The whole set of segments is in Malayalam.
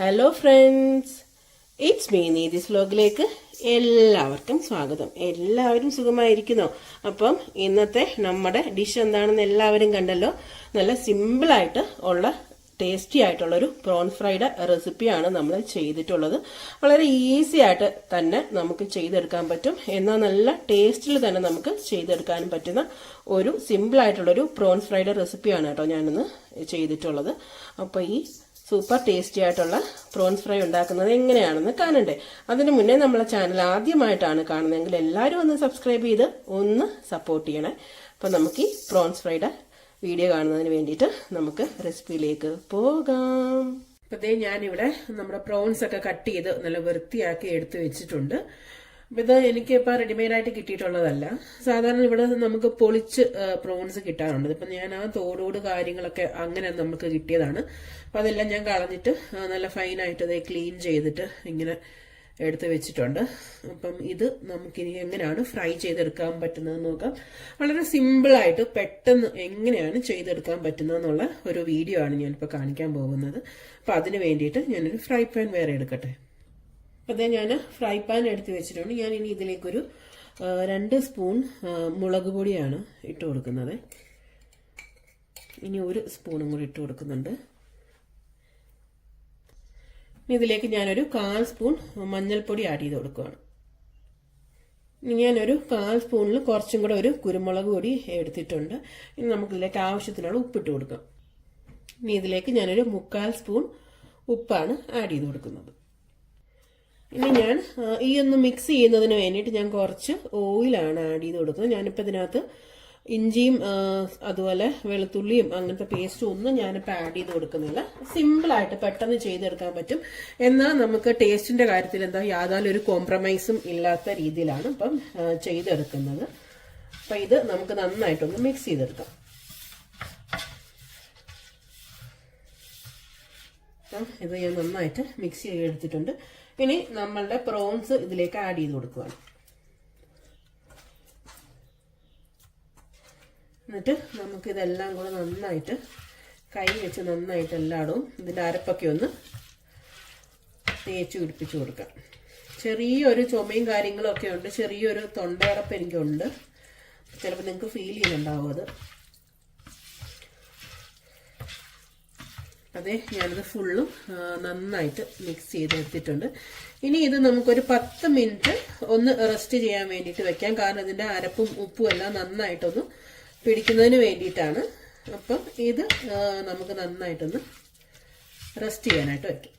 Hello friends it's me Neethi's വ്ലോഗിലേക്ക് എല്ലാവർക്കും സ്വാഗതം. എല്ലാവരും സുഖമായിരിക്കുന്നോ. അപ്പം ഇന്നത്തെ നമ്മുടെ ഡിഷ് എന്താണെന്ന് എല്ലാവരും കണ്ടല്ലോ. നല്ല സിമ്പിളായിട്ട് ഉള്ള ടേസ്റ്റി ആയിട്ടുള്ളൊരു പ്രോൺ ഫ്രൈഡ് റെസിപ്പിയാണ് നമ്മൾ ചെയ്തിട്ടുള്ളത്. വളരെ ഈസി ആയിട്ട് തന്നെ നമുക്ക് ചെയ്തെടുക്കാൻ പറ്റും. എന്നാൽ നല്ല ടേസ്റ്റിൽ തന്നെ നമുക്ക് ചെയ്തെടുക്കാനും പറ്റുന്ന ഒരു സിമ്പിൾ ആയിട്ടുള്ളൊരു പ്രോൺ ഫ്രൈഡ് റെസിപ്പിയാണ് കേട്ടോ ഞാനിന്ന് ചെയ്തിട്ടുള്ളത്. അപ്പോൾ ഈ സൂപ്പർ ടേസ്റ്റി ആയിട്ടുള്ള പ്രോൺസ് ഫ്രൈ ഉണ്ടാക്കുന്നത് എങ്ങനെയാണെന്ന് കാണണ്ടേ. അതിനു മുന്നേ നമ്മളെ ചാനൽ ആദ്യമായിട്ടാണ് കാണുന്നതെങ്കിൽ എല്ലാവരും ഒന്ന് സബ്സ്ക്രൈബ് ചെയ്ത് ഒന്ന് സപ്പോർട്ട് ചെയ്യണേ. അപ്പം നമുക്ക് ഈ പ്രോൺസ് ഫ്രൈയുടെ വീഡിയോ കാണുന്നതിന് വേണ്ടിയിട്ട് നമുക്ക് റെസിപ്പിയിലേക്ക് പോകാം. ഇപ്പത്തേ ഞാനിവിടെ നമ്മുടെ പ്രോൺസ് ഒക്കെ കട്ട് ചെയ്ത് നല്ല വൃത്തിയാക്കി എടുത്തു വെച്ചിട്ടുണ്ട്. ഇത് എനിക്ക് ഇപ്പം റെഡിമെയ്ഡായിട്ട് കിട്ടിയിട്ടുള്ളതല്ല. സാധാരണ ഇവിടെ നമുക്ക് പൊളിച്ച് പ്രോൺസ് കിട്ടാറുണ്ട്. ഇപ്പം ഞാൻ ആ തോടോട് കാര്യങ്ങളൊക്കെ അങ്ങനെ നമുക്ക് കിട്ടിയതാണ്. അപ്പം അതെല്ലാം ഞാൻ കളഞ്ഞിട്ട് നല്ല ഫൈനായിട്ട് അത് ക്ലീൻ ചെയ്തിട്ട് ഇങ്ങനെ എടുത്ത് വെച്ചിട്ടുണ്ട്. അപ്പം ഇത് നമുക്കിനി എങ്ങനെയാണ് ഫ്രൈ ചെയ്തെടുക്കാൻ പറ്റുന്നത് നോക്കാം. വളരെ സിമ്പിളായിട്ട് പെട്ടെന്ന് എങ്ങനെയാണ് ചെയ്തെടുക്കാൻ പറ്റുന്നതെന്നുള്ള ഒരു വീഡിയോ ആണ് ഞാനിപ്പോൾ കാണിക്കാൻ പോകുന്നത്. അപ്പം അതിന് വേണ്ടിയിട്ട് ഞാനൊരു ഫ്രൈ പാൻ വേറെ എടുക്കട്ടെ. അപ്പോൾ ഞാൻ ഫ്രൈ പാൻ എടുത്ത് വെച്ചിട്ടുണ്ട്. ഞാൻ ഇനി ഇതിലേക്കൊരു രണ്ട് സ്പൂൺ മുളക് പൊടിയാണ് ഇട്ട് കൊടുക്കുന്നത്. ഇനി ഒരു സ്പൂണും കൂടി ഇട്ട് കൊടുക്കുന്നുണ്ട്. ഇതിലേക്ക് ഞാനൊരു കാൽ സ്പൂൺ മഞ്ഞൾപ്പൊടി ആഡ് ചെയ്ത് കൊടുക്കുകയാണ് ഇനി ഞാനൊരു കാൽ സ്പൂണിൽ കുറച്ചും കൂടെ ഒരു കുരുമുളക് പൊടി എടുത്തിട്ടുണ്ട്. ഇനി നമുക്കിതിലേക്ക് ആവശ്യത്തിനുള്ള ഉപ്പിട്ട് കൊടുക്കാം. ഇനി ഇതിലേക്ക് ഞാനൊരു മുക്കാൽ സ്പൂൺ ഉപ്പാണ് ആഡ് ചെയ്ത് കൊടുക്കുന്നത്. ഇനി ഞാൻ ഈ ഒന്ന് മിക്സ് ചെയ്യുന്നതിന് വേണ്ടിയിട്ട് ഞാൻ കുറച്ച് ഓയിലാണ് ആഡ് ചെയ്ത് കൊടുക്കുന്നത്. ഞാനിപ്പോൾ ഇതിനകത്ത് ഇഞ്ചിയും അതുപോലെ വെളുത്തുള്ളിയും അങ്ങനത്തെ പേസ്റ്റും ഒന്നും ഞാനിപ്പോൾ ആഡ് ചെയ്ത് കൊടുക്കുന്നില്ല. സിമ്പിളായിട്ട് പെട്ടെന്ന് ചെയ്തെടുക്കാൻ പറ്റും. എന്നാൽ നമുക്ക് ടേസ്റ്റിന്റെ കാര്യത്തിൽ എന്താ യാതൊരു കോംപ്രമൈസും ഇല്ലാത്ത രീതിയിലാണ് ഇപ്പം ചെയ്തെടുക്കുന്നത്. അപ്പം ഇത് നമുക്ക് നന്നായിട്ടൊന്ന് മിക്സ് ചെയ്തെടുക്കാം. അപ്പം ഇത് ഞാൻ നന്നായിട്ട് മിക്സ് ചെയ്തെടുത്തിട്ടുണ്ട്. ഇനി നമ്മളുടെ പ്രോൺസ് ഇതിലേക്ക് ആഡ് ചെയ്ത് കൊടുക്കുകയാണ് എന്നിട്ട് നമുക്കിതെല്ലാം കൂടെ നന്നായിട്ട് കൈ വെച്ച് നന്നായിട്ട് എല്ലായിടവും ഇതിന്റെ അരപ്പൊക്കെ ഒന്ന് തേച്ച് പിടിപ്പിച്ച് കൊടുക്കാം. ചെറിയൊരു ചുമയും കാര്യങ്ങളൊക്കെ ഉണ്ട്. ചെറിയൊരു തൊണ്ടയടപ്പ് എനിക്കുണ്ട്. ചിലപ്പോൾ നിങ്ങൾക്ക് ഫീൽ ചെയ്യുന്നുണ്ടാവും അത്. അതെ ഞാനിത് ഫുള്ളും നന്നായിട്ട് മിക്സ് ചെയ്തെടുത്തിട്ടുണ്ട്. ഇനി ഇത് നമുക്കൊരു പത്ത് മിനിറ്റ് ഒന്ന് റെസ്റ്റ് ചെയ്യാൻ വേണ്ടിയിട്ട് വെക്കാം. കാരണം ഇതിന്റെ അരപ്പും ഉപ്പും എല്ലാം നന്നായിട്ടൊന്ന് പിടിക്കുന്നതിന് വേണ്ടിയിട്ടാണ്. അപ്പം ഇത് നമുക്ക് നന്നായിട്ടൊന്ന് റെസ്റ്റ് ചെയ്യാനായിട്ട് വെക്കാം.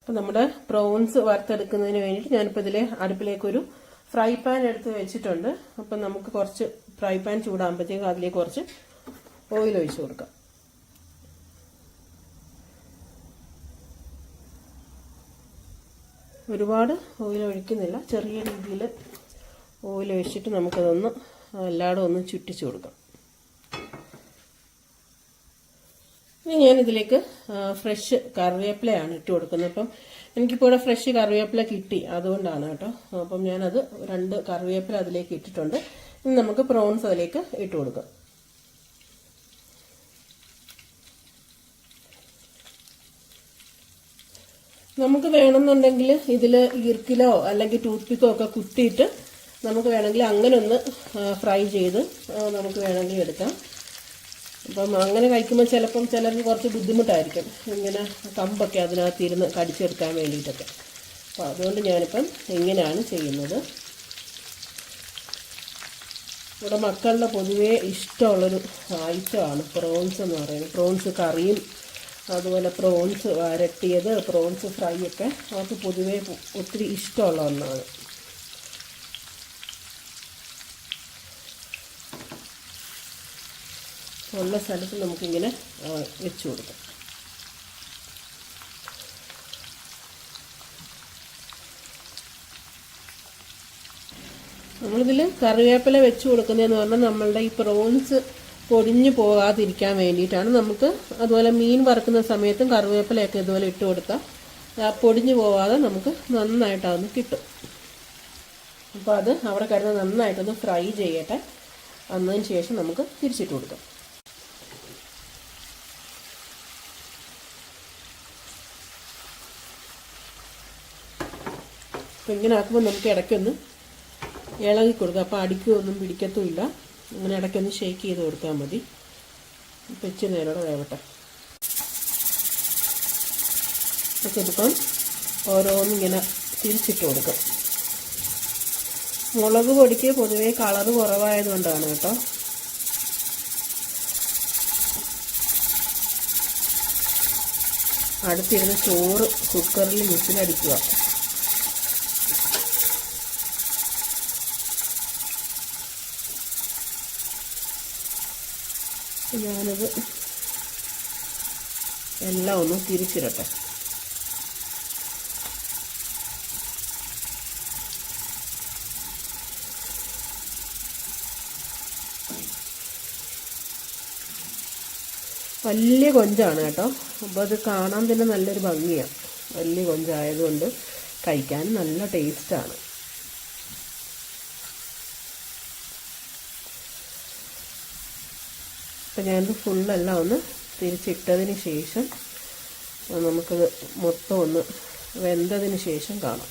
അപ്പം നമ്മുടെ പ്രോൺസ് വറുത്തെടുക്കുന്നതിന് വേണ്ടിയിട്ട് ഞാനിപ്പോൾ ഇതിലെ അടുപ്പിലേക്കൊരു ഫ്രൈ പാൻ എടുത്ത് വെച്ചിട്ടുണ്ട്. അപ്പം നമുക്ക് കുറച്ച് ഫ്രൈ പാൻ ചൂടാകുമ്പോഴത്തേക്കും അതിലേക്ക് കുറച്ച് ഓയിൽ ഒഴിച്ച് കൊടുക്കാം. ഒരുപാട് ഓയിൽ ഒഴിക്കുന്നില്ല. ചെറിയ രീതിയിൽ ഓയിൽ ഒഴിച്ചിട്ട് നമുക്കതൊന്ന് എല്ലായിടും ഒന്ന് ചുറ്റിച്ചു കൊടുക്കാം. ഇനി ഞാനിതിലേക്ക് ഫ്രഷ് കറിവേപ്പിലയാണ് ഇട്ട് കൊടുക്കുന്നത്. അപ്പം എനിക്കിപ്പോൾ ഇവിടെ ഫ്രഷ് കറിവേപ്പില കിട്ടി. അതുകൊണ്ടാണ് കേട്ടോ. അപ്പം ഞാനത് രണ്ട് കറിവേപ്പില അതിലേക്ക് ഇട്ടിട്ടുണ്ട്. ഇനി നമുക്ക് പ്രോൺസ് അതിലേക്ക് ഇട്ട് കൊടുക്കാം. നമുക്ക് വേണമെന്നുണ്ടെങ്കിൽ ഇതിൽ ഈർക്കിലോ അല്ലെങ്കിൽ ടൂത്ത് പിക്കോ ഒക്കെ കുത്തിയിട്ട് നമുക്ക് വേണമെങ്കിൽ അങ്ങനെ ഒന്ന് ഫ്രൈ ചെയ്ത് നമുക്ക് വേണമെങ്കിൽ എടുക്കാം. അപ്പം അങ്ങനെ കഴിക്കുമ്പോൾ ചിലപ്പം ചിലർക്ക് കുറച്ച് ബുദ്ധിമുട്ടായിരിക്കും. ഇങ്ങനെ കമ്പൊക്കെ അതിനകത്ത് ഇരുന്ന് കടിച്ചെടുക്കാൻ വേണ്ടിയിട്ടൊക്കെ. അപ്പോൾ അതുകൊണ്ട് ഞാനിപ്പം ഇങ്ങനെയാണ് ചെയ്യുന്നത്. ഇവിടെ മക്കളുടെ പൊതുവേ ഇഷ്ടമുള്ളൊരു ഐറ്റമാണ് പ്രോൺസ് എന്ന് പറയുന്നത്. പ്രോൺസ് കറിയും അതുപോലെ പ്രോൺസ് വരട്ടിയത് പ്രോൺസ് ഫ്രൈ ഒക്കെ. അവർക്ക് പൊതുവേ ഒത്തിരി ഇഷ്ടമുള്ള ഒന്നാണ്. ഉള്ള സ്ഥലത്ത് നമുക്കിങ്ങനെ വെച്ച് കൊടുക്കാം. നമ്മളിതിൽ കറിവേപ്പില വെച്ച് കൊടുക്കുന്നതെന്ന് പറഞ്ഞാൽ നമ്മളുടെ ഈ പ്രോൺസ് പൊടിഞ്ഞു പോകാതിരിക്കാൻ വേണ്ടിയിട്ടാണ് നമുക്ക് അതുപോലെ മീൻ വറുക്കുന്ന സമയത്തും കറിവേപ്പിലയൊക്കെ ഇതുപോലെ ഇട്ട് കൊടുക്കാം. പൊടിഞ്ഞു പോവാതെ നമുക്ക് നന്നായിട്ടതൊന്ന് കിട്ടും. അപ്പോൾ അത് അവിടെ കിടന്ന് നന്നായിട്ടൊന്ന് ഫ്രൈ ചെയ്യട്ടെ. അന്നതിന് ശേഷം നമുക്ക് തിരിച്ചിട്ട് കൊടുക്കാം. ഇങ്ങനെ ആക്കുമ്പോൾ നമുക്ക് ഇടയ്ക്കൊന്ന് ഇളകി കൊടുക്കുക അപ്പോൾ അടിക്കുകയൊന്നും പിടിക്കത്തുമില്ല. അങ്ങനെ ഇടയ്ക്കൊന്ന് ഷേക്ക് ചെയ്ത് കൊടുത്താൽ മതി. ഇപ്പം ഇച്ചിരി നേരോടെ വേവട്ടെ. അപ്പോൾ ഇതിപ്പം ഓരോന്നും ഇങ്ങനെ തിരിച്ചിട്ട് കൊടുക്കും. മുളക് പൊടിക്ക് പൊതുവേ കളറ് കുറവായതുകൊണ്ടാണ് കേട്ടോ. അടുത്തിരുന്ന് ചോറ് കുക്കറിൽ വിസിലടിക്കുക ഞാനത് എല്ലാം ഒന്ന് തിരിച്ചിടട്ടെ. വലിയ കൊഞ്ചാണ് കേട്ടോ. അപ്പോൾ അത് കാണാൻ തന്നെ നല്ലൊരു ഭംഗിയാണ് വലിയ കൊഞ്ചായതുകൊണ്ട് കഴിക്കാൻ നല്ല ടേസ്റ്റാണ് അപ്പം ഞാനിത് ഫുള്ളെല്ലാം ഒന്ന് തിരിച്ചിട്ടതിന് ശേഷം നമുക്കത് മൊത്തം ഒന്ന് വെന്തതിന് ശേഷം കാണാം.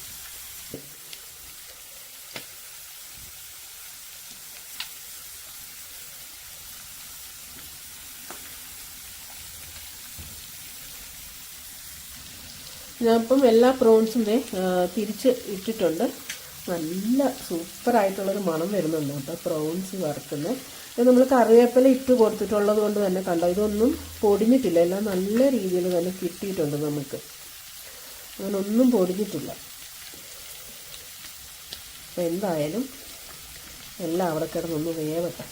ഞാനിപ്പം എല്ലാ പ്രോൺസും തിരിച്ച് ഇട്ടിട്ടുണ്ട്. നല്ല സൂപ്പറായിട്ടുള്ളൊരു മണം വരുന്നുണ്ട് കേട്ടോ പ്രോൺസ് വറുക്കുന്നത്. നമ്മൾ കറിവേപ്പില ഇട്ട് കൊടുത്തിട്ടുള്ളത് കൊണ്ട് തന്നെ കണ്ടോ? ഇതൊന്നും പൊടിഞ്ഞിട്ടില്ല. എല്ലാം നല്ല രീതിയിൽ തന്നെ കിട്ടിയിട്ടുണ്ട് നമുക്ക്. അങ്ങനെ ഒന്നും പൊടിഞ്ഞിട്ടില്ല. അപ്പം എന്തായാലും എല്ലാം അവിടെ കിടന്നൊന്ന് വേവട്ടെ.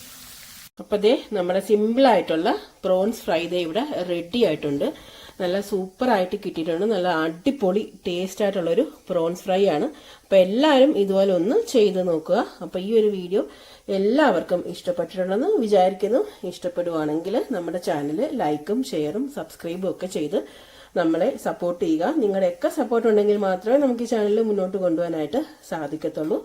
അപ്പോൾ ദേ നമ്മുടെ സിമ്പിളായിട്ടുള്ള പ്രോൺസ് ഫ്രൈ ദേ ഇവിടെ റെഡി ആയിട്ടുണ്ട്. നല്ല സൂപ്പറായിട്ട് കിട്ടിയിട്ടുണ്ട്. നല്ല അടിപൊളി ടേസ്റ്റ് ആയിട്ടുള്ളൊരു പ്രോൺസ് ഫ്രൈ ആണ്. അപ്പോൾ എല്ലാവരും ഇതുപോലെ ഒന്ന് ചെയ്ത് നോക്കുക. അപ്പോൾ ഈ ഒരു വീഡിയോ എല്ലാവർക്കും ഇഷ്ടപ്പെട്ടിട്ടുണ്ടെന്ന് വിചാരിക്കുന്നു. ഇഷ്ടപ്പെടുവാണെങ്കിൽ നമ്മുടെ ചാനൽ ലൈക്കും ഷെയറും സബ്സ്ക്രൈബും ഒക്കെ ചെയ്ത് നമ്മളെ സപ്പോർട്ട് ചെയ്യുക. നിങ്ങളുടെയൊക്കെ സപ്പോർട്ട് ഉണ്ടെങ്കിൽ മാത്രമേ നമുക്ക് ഈ ചാനൽ മുന്നോട്ട് കൊണ്ടുപോകാനായിട്ട് സാധിക്കത്തുള്ളൂ.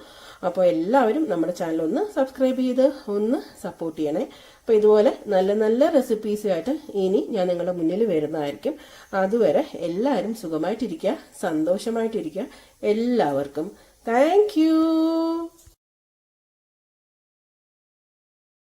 അപ്പോൾ എല്ലാവരും നമ്മുടെ ചാനൽ ഒന്ന് സബ്സ്ക്രൈബ് ചെയ്ത് ഒന്ന് സപ്പോർട്ട് ചെയ്യണേ. അപ്പോൾ ഇതുപോലെ നല്ല നല്ല റെസിപ്പീസുമായിട്ട് ഇനി ഞാൻ നിങ്ങളുടെ മുന്നിൽ വരുന്നതായിരിക്കും. അതുവരെ എല്ലാവരും സുഖമായിട്ടിരിക്കുക സന്തോഷമായിട്ടിരിക്കുക. എല്ലാവർക്കും താങ്ക്